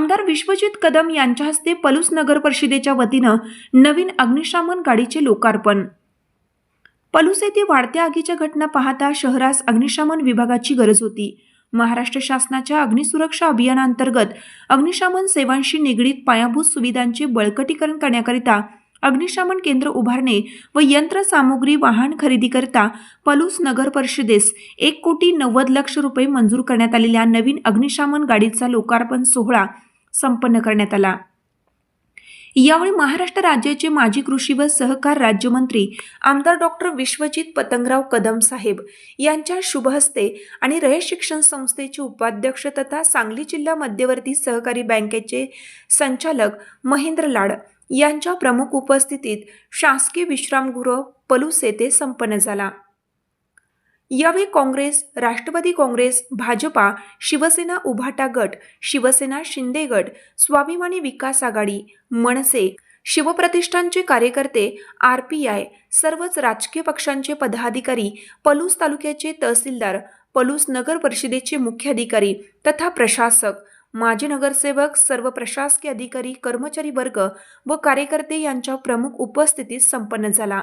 आमदार विश्वजित कदम यांच्या हस्ते पलूस नगर परिषदेच्या वतीनं नवीन अग्निशामन गाडीचे लोकार्पण. पलूस येथे वाढत्या आगीच्या घटना पाहता शहरास अग्निशामन विभागाची गरज होती. महाराष्ट्र शासनाच्या अग्निसुरक्षा अभियानांतर्गत अग्निशामन सेवांशी निगडीत पायाभूत सुविधांचे बळकटीकरण करण्याकरिता अग्निशामन केंद्र उभारणे व यंत्रसामुग्री वाहन खरेदीकरिता पलूस नगर परिषदेस एक कोटी नव्वद लक्ष रुपये मंजूर करण्यात आलेल्या नवीन अग्निशामन गाडीचा लोकार्पण सोहळा संपन्न करण्यात आला. यावेळी महाराष्ट्र राज्याचे माजी कृषी व सहकार राज्यमंत्री आमदार डॉक्टर विश्वजित पतंगराव कदम साहेब यांच्या शुभहस्ते आणि रयत शिक्षण संस्थेचे उपाध्यक्ष तथा सांगली जिल्हा मध्यवर्ती सहकारी बँकेचे संचालक महेंद्र लाड यांच्या प्रमुख उपस्थितीत शासकीय विश्रामगृह पलूस येथे संपन्न झाला. यावेळी काँग्रेस राष्ट्रवादी काँग्रेस भाजपा शिवसेना उभाटा गट शिवसेना शिंदे गट स्वाभिमानी विकास आघाडी मनसे शिवप्रतिष्ठानचे कार्यकर्ते आर पी आय सर्वच राजकीय पक्षांचे पदाधिकारी पलूस तालुक्याचे तहसीलदार पलूस नगर परिषदेचे मुख्य अधिकारी तथा प्रशासक माजी नगरसेवक सर्व प्रशासकीय अधिकारी कर्मचारी वर्ग व कार्यकर्ते यांच्या प्रमुख उपस्थितीत संपन्न झाला.